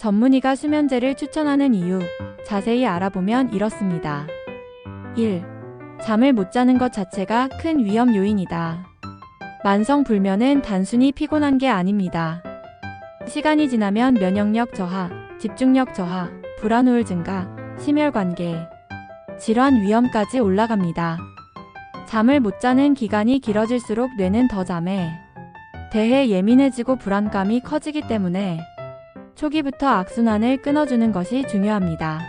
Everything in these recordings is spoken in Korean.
전문의가 수면제를 추천하는 이유 자세히 알아보면 이렇습니다. 1. 잠을 못 자는 것 자체가 큰 위험 요인이다. 만성 불면은 단순히 피곤한 게 아닙니다. 시간이 지나면 면역력 저하, 집중력 저하, 불안 우울 증가, 심혈관계, 질환 위험까지 올라갑니다. 잠을 못 자는 기간이 길어질수록 뇌는 더 잠에 대해 예민해지고 불안감이 커지기 때문에 초기부터 악순환을 끊어주는 것이 중요합니다.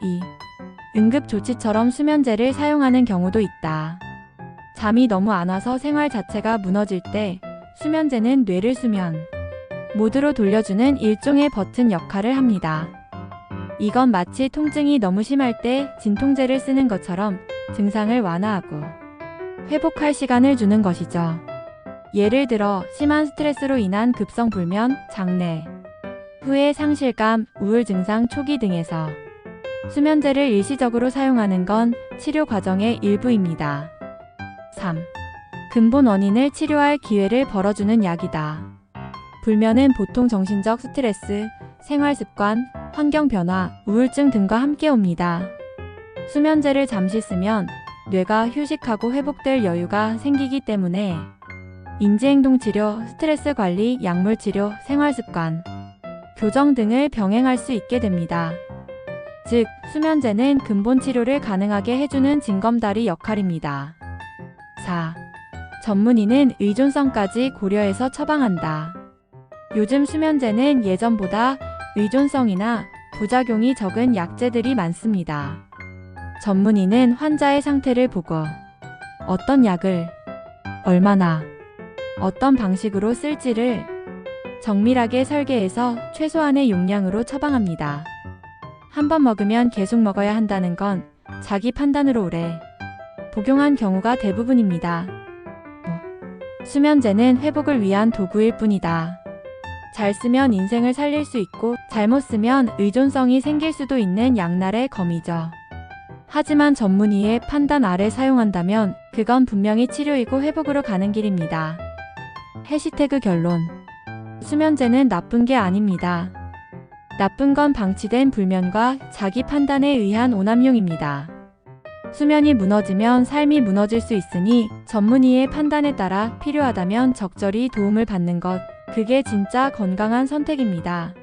2. 응급조치처럼 수면제를 사용하는 경우도 있다. 잠이 너무 안 와서 생활 자체가 무너질 때 수면제는 뇌를 수면 모드로 돌려주는 일종의 버튼 역할을 합니다. 이건 마치 통증이 너무 심할 때 진통제를 쓰는 것처럼 증상을 완화하고 회복할 시간을 주는 것이죠. 예를 들어 심한 스트레스로 인한 급성 불면, 장내, 후에 상실감, 우울 증상 초기 등에서 수면제를 일시적으로 사용하는 건 치료 과정의 일부입니다. 3. 근본 원인을 치료할 기회를 벌어주는 약이다. 불면은 보통 정신적 스트레스, 생활 습관, 환경 변화, 우울증 등과 함께 옵니다. 수면제를 잠시 쓰면 뇌가 휴식하고 회복될 여유가 생기기 때문에 인지행동 치료, 스트레스 관리, 약물 치료, 생활 습관, 교정 등을 병행할 수 있게 됩니다. 즉, 수면제는 근본 치료를 가능하게 해주는 징검다리 역할입니다. 4. 전문의는 의존성까지 고려해서 처방한다. 요즘 수면제는 예전보다 의존성이나 부작용이 적은 약제들이 많습니다. 전문의는 환자의 상태를 보고 어떤 약을 얼마나 어떤 방식으로 쓸지를 정밀하게 설계해서 최소한의 용량으로 처방합니다. 한 번 먹으면 계속 먹어야 한다는 건 자기 판단으로 오래 복용한 경우가 대부분입니다. 수면제는 회복을 위한 도구일 뿐이다. 잘 쓰면 인생을 살릴 수 있고 잘못 쓰면 의존성이 생길 수도 있는 양날의 검이죠. 하지만 전문의의 판단 아래 사용한다면 그건 분명히 치료이고 회복으로 가는 길입니다. 해시태그 결론. 수면제는 나쁜 게 아닙니다. 나쁜 건 방치된 불면과 자기 판단에 의한 오남용입니다. 수면이 무너지면 삶이 무너질 수 있으니 전문의의 판단에 따라 필요하다면 적절히 도움을 받는 것. 그게 진짜 건강한 선택입니다.